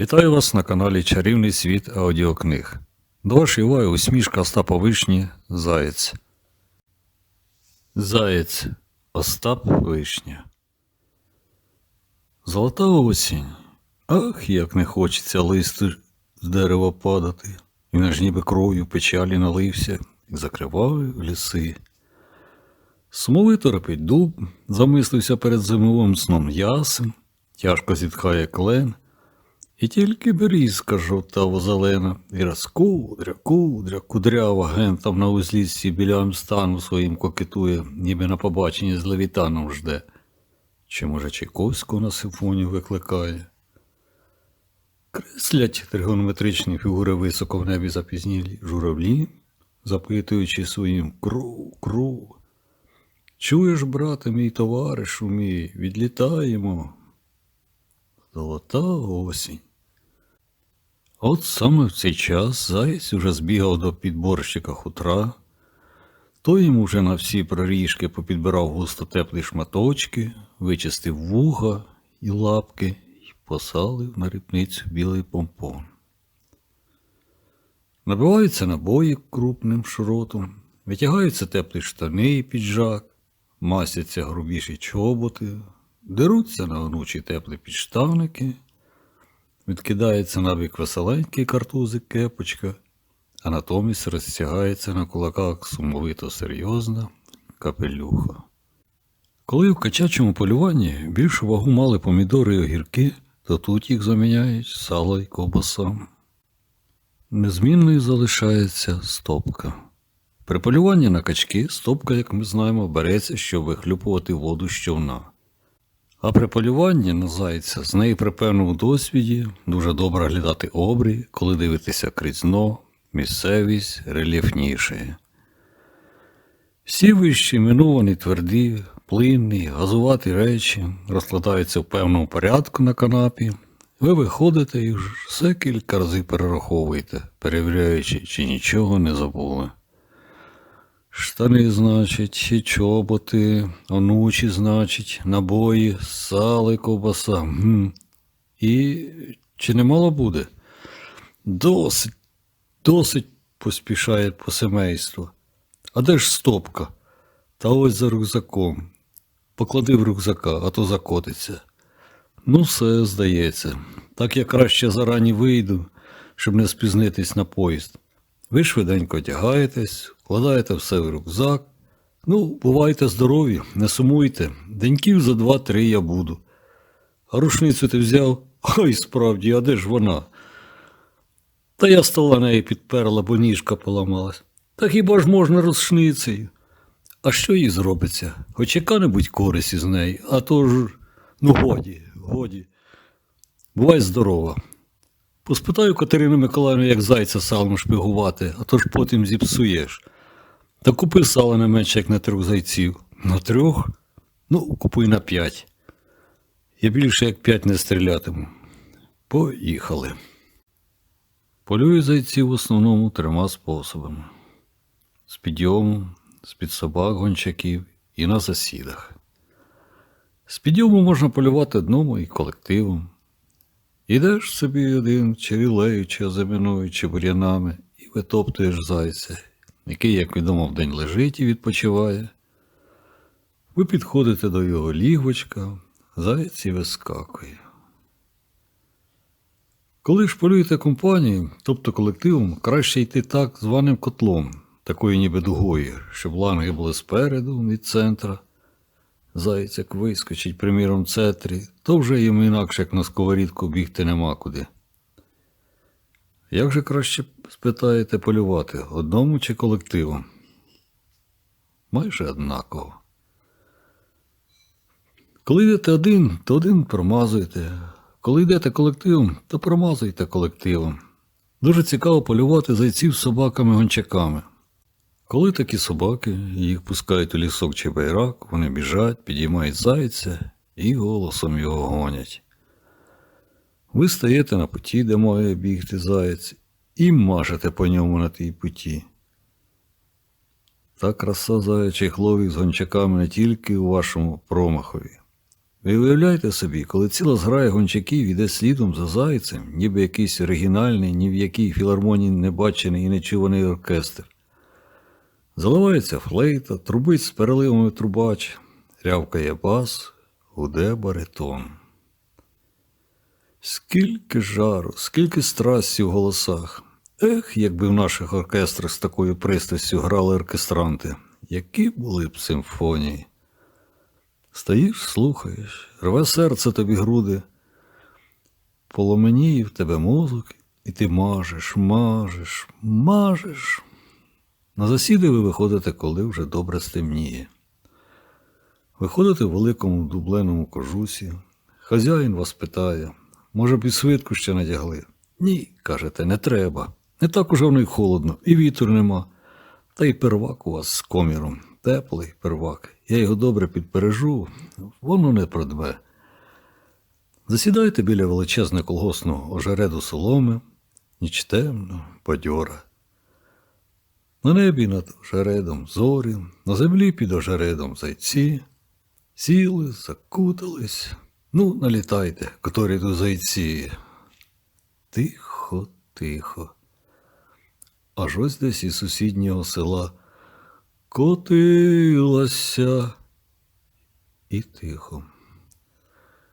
Вітаю вас на каналі Чарівний світ аудіокниг. До вашої уваги усмішка Остапа Вишні Заєць. Заєць Остап Вишня. Золота осінь. Ах, як не хочеться листу з дерева падати. Він аж ніби кров'ю печалі налився і закривав ліси. Сумовито репить дуб, замислився перед зимовим сном ясен, тяжко зітхає клен, і тільки берізка жовтаво зелена, і раз кудря, кудря, кудрява гентам на узліссі біля Амстану своїм кокетує, ніби на побаченні з левітаном жде. Чи, може, Чайковського на симфонію викликає? Креслять тригонометричні фігури високо в небі запізнілі журавлі, запитуючи своїм кру, кру. Чуєш, брате, мій товаришу мій, відлітаємо. Золота осінь. От саме в цей час заєць уже збігав до підборщика хутра, той йому вже на всі проріжки попідбирав густо теплі шматочки, вичистив вуха і лапки і посалив на ріпницю білий помпон. Набиваються набої крупним шротом, витягаються теплі штани і піджак, масяться грубіші чоботи, деруться на онучі теплі підштавники, відкидається на бік веселенький картузик кепочка, а натомість розтягається на кулаках сумовито серйозна капелюха. Коли в качачому полюванні більшу вагу мали помідори і огірки, то тут їх заміняють сало й ковбаса. Незмінною залишається стопка. При полюванні на качки стопка, як ми знаємо, береться, щоб вихлюпувати воду з човна. А при полюванні на зайця з неї при певному досвіді дуже добре глядати обрій, коли дивитися крізь дно, місцевість рельєфнішає. Всі вищі іменовані тверді, плинні, газуваті речі розкладаються в певному порядку на канапі. Ви виходите і все кілька разів перераховуєте, перевіряючи, чи нічого не забули. Штани, значить, чи чоботи, онучі, значить, набої, сали, ковбаса. І чи немало буде? Досить, досить поспішає по семейству. А де ж стопка? Та ось за рюкзаком. Поклади в рюкзака, а то закотиться. Ну, все, здається. Так я краще зарані вийду, щоб не спізнитись на поїзд. Ви швиденько одягаєтесь, вкладаєте все в рюкзак. Ну, бувайте здорові, не сумуйте. Деньків за два-три я буду. А рушницю ти взяв? Ой, справді, а де ж вона? Та я стола неї підперла, бо ніжка поламалась. Та хіба ж можна рушницею? А що їй зробиться? Хоч яка-небудь користь із неї, а то ж, ну годі, годі. Бувай здорова. Поспитаю Катерину Миколаївну, як зайця салом шпигувати, а то ж потім зіпсуєш. Та купи сала не менше, як на трьох зайців. На трьох? Ну, купуй на п'ять. Я більше як п'ять не стрілятиму. Поїхали. Полюю зайців в основному трьома способами: з підйому, з під собак гончаків і на засідах. З підйому можна полювати одному і колективом. Ідеш собі один, чи черілеючи, замінуючи бур'янами, і витоптуєш зайця, який, як відомо, вдень лежить і відпочиває. Ви підходите до його лігвочка, заяць і вискакує. Коли ж полюєте компанією, тобто колективом, краще йти так званим котлом, такою ніби дугою, щоб ланги були спереду від центра. Заєць як вискочить, приміром, в центрі, то вже їм інакше, як на сковорідку, бігти нема куди. Як же краще спитаєте полювати, одному чи колективом? Майже однаково. Коли йдете один, то один промазуєте. Коли йдете колективом, то промазуйте колективом. Дуже цікаво полювати зайців собаками-гончаками. Коли такі собаки, їх пускають у лісок чи байрак, вони біжать, підіймають зайця і голосом його гонять. Ви стаєте на путі, де має бігти заєць, і мажете по ньому на тій путі. Та краса заячих ловів з гончаками не тільки у вашому промахові, Ви уявляєте собі, коли ціла зграя гончаків іде слідом за зайцем, ніби якийсь оригінальний, ні в якій філармонії не бачений і не чуваний оркестр. Заливається флейта, трубить з переливами трубач, рявкає бас, гуде баритон. Скільки жару, скільки страсті в голосах. Ех, якби в наших оркестрах з такою пристрастю грали оркестранти, які були б симфонії. Стоїш, слухаєш, рве серце тобі груди, поломеніє в тебе мозок, і ти мажеш, мажеш, мажеш. На засіди ви виходите, коли вже добре стемніє. Виходите в великому дубленому кожусі. Хазяїн вас питає, може б і свитку ще надягли? Ні, кажете, не треба. Не так уже воно й холодно, і вітру нема. Та й первак у вас з коміром. Теплий первак. Я його добре підпережу, воно не продме. Засідайте біля величезного колгосного ожереду соломи, ніч темно, бадьора. На небі над ожередом зорі, на землі під ожередом зайці. Сіли, закутались. Ну, налітайте, котрі до зайці. Тихо, тихо. Аж ось десь із сусіднього села котилася. І тихо.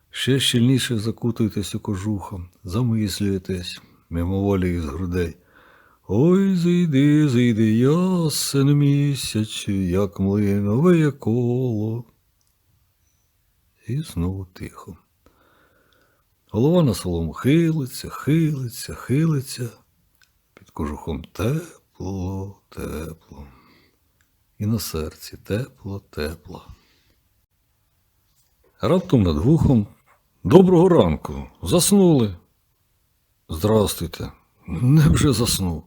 Ще щільніше закутуєтесь у кожуха, замислюєтесь, мимоволі із грудей. Ой, зійди, зійди, ясен місяць, як млинове коло. І знову тихо. Голова на солому хилиться, хилиться, хилиться. Під кожухом тепло, тепло. І на серці тепло, тепло. Раптом над вухом. Доброго ранку. Заснули. Здрастуйте. Невже заснув?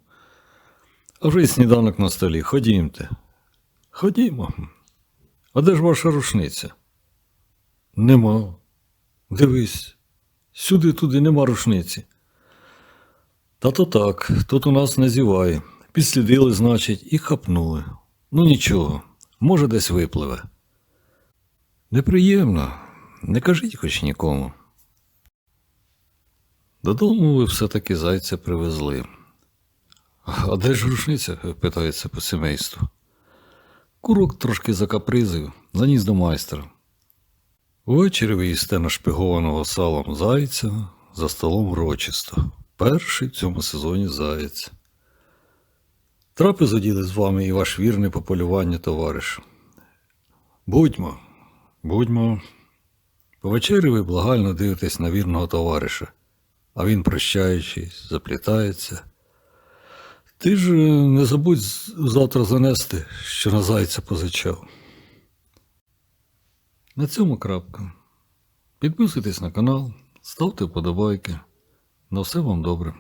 А вже й сніданок на столі. Ходімте. Ходімо. А де ж ваша рушниця? Нема. Дивись, сюди туди нема рушниці. Та то так, тут у нас не зіває. Підслідили, значить, і хапнули. Ну нічого, може, десь випливе. Неприємно, не кажіть хоч нікому. Додому ви все-таки зайця привезли. А де ж рушниця? питається по сімейству. Курок трошки закапризив, заніс до майстра. Увечері ви їсте нашпигованого салом зайця за столом урочисто. Перший в цьому сезоні заєць. Трапезу діли з вами і ваш вірний по полюванню товариш. Будьмо, будьмо. По вечері ви благально дивитесь на вірного товариша, а він, прощаючись, заплітається. Ти ж не забудь завтра занести, що на зайця позичав. На цьому крапка. Підписуйтесь на канал, ставте вподобайки. На все вам добре.